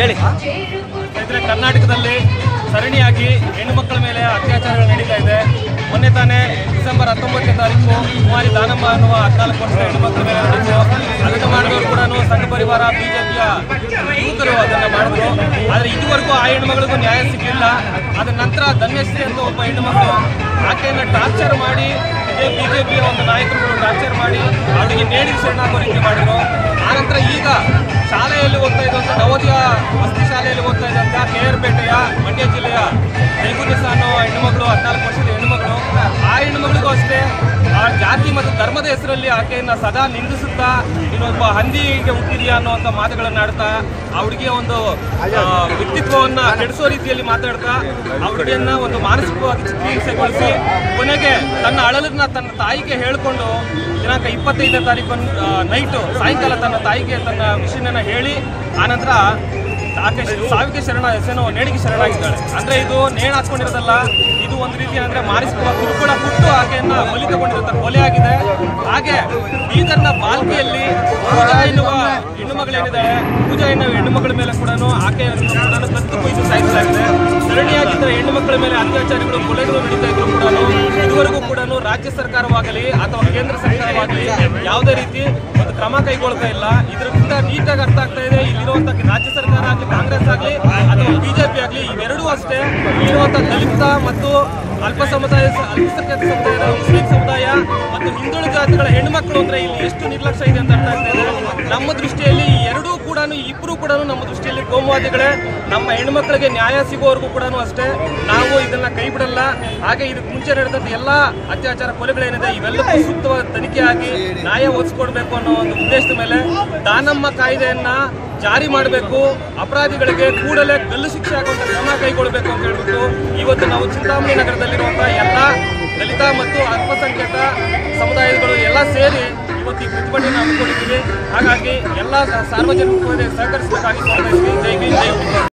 ಹೇಳಿ. ಸ್ನೇಹಿತರೆ, ಕರ್ನಾಟಕದಲ್ಲಿ ಸರಣಿಯಾಗಿ ಹೆಣ್ಣು ಮಕ್ಕಳ ಮೇಲೆ ಅತ್ಯಾಚಾರಗಳು ನಡೀತಾ ಇದೆ. ಮೊನ್ನೆ ತಾನೇ ಡಿಸೆಂಬರ್ ಹತ್ತೊಂಬತ್ತನೇ ತಾರೀಕು ಕುಮಾರಿ ದಾನಮ್ಮ ಅನ್ನುವ ಅಕಾಲ ವರ್ಷದ ಹೆಣ್ಣು ಮಕ್ಕಳ ಮೇಲೆ ನಡೆಯಿತು ಅದನ್ನು ಮಾಡಿದವರು ಕೂಡ ಸಂಘ ಪರಿವಾರ, ಬಿಜೆಪಿಯ ಯುವಕರು ಅದನ್ನು ಮಾಡಿದ್ರು. ಆದರೆ ಇದುವರೆಗೂ ಆ ಹೆಣ್ಮಗಳಿಗೂ ನ್ಯಾಯ ಸಿಗಲಿಲ್ಲ ಅದರ ನಂತರ ಧನ್ಯಶ್ರೀ ಅಂತ ಒಬ್ಬ ಹೆಣ್ಣುಮಗಳು ಆಕೆಯನ್ನ ಆಕೆಯನ್ನು ಟಾರ್ಚರ್ ಮಾಡಿ ಬಿ ಜೆ ಪಿಯ ಒಂದು ನಾಯಕರುಗಳು ಟಾರ್ಚರ್ ಮಾಡಿ ಅವರಿಗೆ ನೇಣಿಗೆ ಶರಣಾಗೋ ರೀತಿ ಮಾಡಿದ್ರು. ಆನಂತರ ಈಗ ಶಾಲೆಯಲ್ಲಿ ಓದ್ತಾ ಇದ್ದಂಥ ನವೋದಯ ವಸತಿ ಶಾಲೆಯಲ್ಲಿ ಓದ್ತಾ ಇದ್ದಂಥ ಕೆ ಆರ್ ಪೇಟೆಯ ಮಂಡ್ಯ ಜಿಲ್ಲೆಯ ಜೈಗುನಿಸ ಅನ್ನೋ ಹೆಣ್ಣುಮಗಳು ಹದಿನಾಲ್ಕು ವರ್ಷದ ಜಾತಿ ಮತ್ತು ಧರ್ಮದ ಹೆಸರಲ್ಲಿ ಆಕೆಯನ್ನ ಸದಾ ನಿಂದಿಸುತ್ತಾ, ಇನ್ನೊಬ್ಬ ಹಂದಿಗೆ ಹುಟ್ಟಿದೆಯಾ ಅನ್ನುವಂಥ ಮಾತುಗಳನ್ನು ಆಡ್ತಾ, ಆ ಹುಡುಗಿಯ ಒಂದು ವ್ಯಕ್ತಿತ್ವವನ್ನು ಕೆಡಿಸೋ ರೀತಿಯಲ್ಲಿ ಮಾತಾಡ್ತಾ ಹುಡುಗಿಯನ್ನ ಒಂದು ಮಾನಸಿಕವಾಗಿ ಚಿಕಿತ್ಸೆಗೊಳಿಸಿ ಕೊನೆಗೆ ತನ್ನ ಅಳಲನ್ನ ತನ್ನ ತಾಯಿಗೆ ಹೇಳಿಕೊಂಡು, ದಿನಾಂಕ ಇಪ್ಪತ್ತೈದನೇ ತಾರೀಕು ನೈಟು ಸಾಯಂಕಾಲ ತನ್ನ ತಾಯಿಗೆ ತನ್ನ ವಿಷಯನ ಹೇಳಿ ಆನಂತರ ಶ್- ಸಾವಿಗೆ ಶರಣ ಹೆಸರು ನೇಣಿಗೆ ಶರಣಾಗಿದ್ದಾಳೆ. ಅಂದ್ರೆ ಇದು ನೇಣು ಹಾಕೊಂಡಿರೋದಲ್ಲ, ಇದು ಒಂದು ರೀತಿ ಅಂದ್ರೆ ಮಾನಸಿಕವಾಗಿ ಕಿರುಕುಳ ಕೊಟ್ಟು ಆಕೆಯನ್ನ ಬಲಿ ತಗೊಂಡಿರೋ ಕೊಲೆ ಆಗಿದೆ. ಹಾಗೆ ಬೀದರ್ನ ಬಾಲ್ಕಿಯಲ್ಲಿ ಪೂಜಾ ಎನ್ನುವ ಹೆಣ್ಣು ಮಗಳೇನಿದ್ದಾಳೆ ಪೂಜಾ ಎನ್ನುವ ಹೆಣ್ಣು ಮಗಳ ಮೇಲೆ ಕೂಡ ಆಕೆಯನ್ನು ಕತ್ತು ಕೊಯ್ದು ಸಾಯಿಸಲಾಗಿದೆ ಸರಣಿಯಾಗಿದ್ದ ಹೆಣ್ಣು ಮಕ್ಕಳ ಮೇಲೆ ಅತ್ಯಾಚಾರಗಳು, ಕೊಲೆಗಳು ನಡೀತಾ ಇದ್ರು ಕೂಡ ಇದುವರೆಗೂ ಕೂಡ ರಾಜ್ಯ ಸರ್ಕಾರವಾಗಲಿ ಅಥವಾ ಕೇಂದ್ರ ಸರ್ಕಾರವಾಗಲಿ ಯಾವುದೇ ರೀತಿ ಒಂದು ಕ್ರಮ ಕೈಗೊಳ್ತಾ ಇಲ್ಲ. ಇದರಿಂದ ನೀಟಾಗಿ ಅರ್ಥ ಆಗ್ತಾ ಇದೆ. ಇಲ್ಲಿರುವಂತ ರಾಜ್ಯ ಸರ್ಕಾರ ಆಗಲಿ, ಕಾಂಗ್ರೆಸ್ ಆಗಲಿ, ಅಥವಾ ಬಿಜೆಪಿ ಆಗಲಿ, ಇವೆರಡೂ ಅಷ್ಟೇ. ಇಲ್ಲಿರುವಂತ ದಲಿತ ಮತ್ತು ಅಲ್ಪ ಸಮುದಾಯ ಅಲ್ಪಸಂಖ್ಯಾತ ಸಮುದಾಯದ ಮುಸ್ಲಿಂ ಸಮುದಾಯ ಮತ್ತು ಹಿಂದುಳಿದ ಜಾತಿಗಳ ಹೆಣ್ಮಕ್ಳು ಅಂದ್ರೆ ಇಲ್ಲಿ ಎಷ್ಟು ನಿರ್ಲಕ್ಷ್ಯ ಇದೆ ಅಂತ ಅರ್ಥ ಆಗ್ತಾ ಇದೆ. ನಮ್ಮ ದೃಷ್ಟಿಯಲ್ಲಿ ಎರಡೂ ಕೂಡ ಇಬ್ಬರು ಕೂಡ ನಮ್ಮ ದೃಷ್ಟಿಯಲ್ಲಿ ಕೋಮುವಾದಿಗಳೇ. ನಮ್ಮ ಹೆಣ್ಮಕ್ಳಿಗೆ ನ್ಯಾಯ ಸಿಗೋವರೆಗೂ ಕೂಡ ಅಷ್ಟೇ. ನಾವು ಕೈ ಬಿಡಲ್ಲ. ಹಾಗೆ ಇದಕ್ಕೆ ಮುಂಚೆ ನಡೆದಂತ ಎಲ್ಲಾ ಅತ್ಯಾಚಾರ ಕೊಲೆಗಳೇನಿದೆ, ಇವೆಲ್ಲಕ್ಕೂ ಸೂಕ್ತವಾದ ತನಿಖೆ ಆಗಿ ನ್ಯಾಯ ಒದಗಿಸ್ಕೊಡ್ಬೇಕು ಅನ್ನೋ ಒಂದು ಉದ್ದೇಶದ ಮೇಲೆ ದಾನಮ್ಮ ಕಾಯ್ದೆಯನ್ನ ಜಾರಿ ಮಾಡಬೇಕು. ಅಪರಾಧಿಗಳಿಗೆ ಕೂಡಲೇ ಗಲ್ಲು ಶಿಕ್ಷೆ ಆಗುವಂತ ಕ್ರಮ ಕೈಗೊಳ್ಳಬೇಕು ಅಂತ ಹೇಳ್ಬಿಟ್ಟು ಇವತ್ತು ನಾವು ಚಿಂತಾಮಣಿ ನಗರದಲ್ಲಿರುವಂತಹ ಎಲ್ಲ ದಲಿತ ಮತ್ತು ಅಲ್ಪಸಂಖ್ಯಾತ ಸಮುದಾಯಗಳು ಎಲ್ಲ ಸೇರಿ ಇವತ್ತು ಈ ಪ್ರತಿಭಟನೆ ಹಮ್ಮಿಕೊಂಡಿದ್ದೀವಿ. ಹಾಗಾಗಿ ಎಲ್ಲ ಸಾರ್ವಜನಿಕರಿಗೆ ಸಹಕರಿಸಬೇಕಾಗಿ ಜೈ ಜೈ.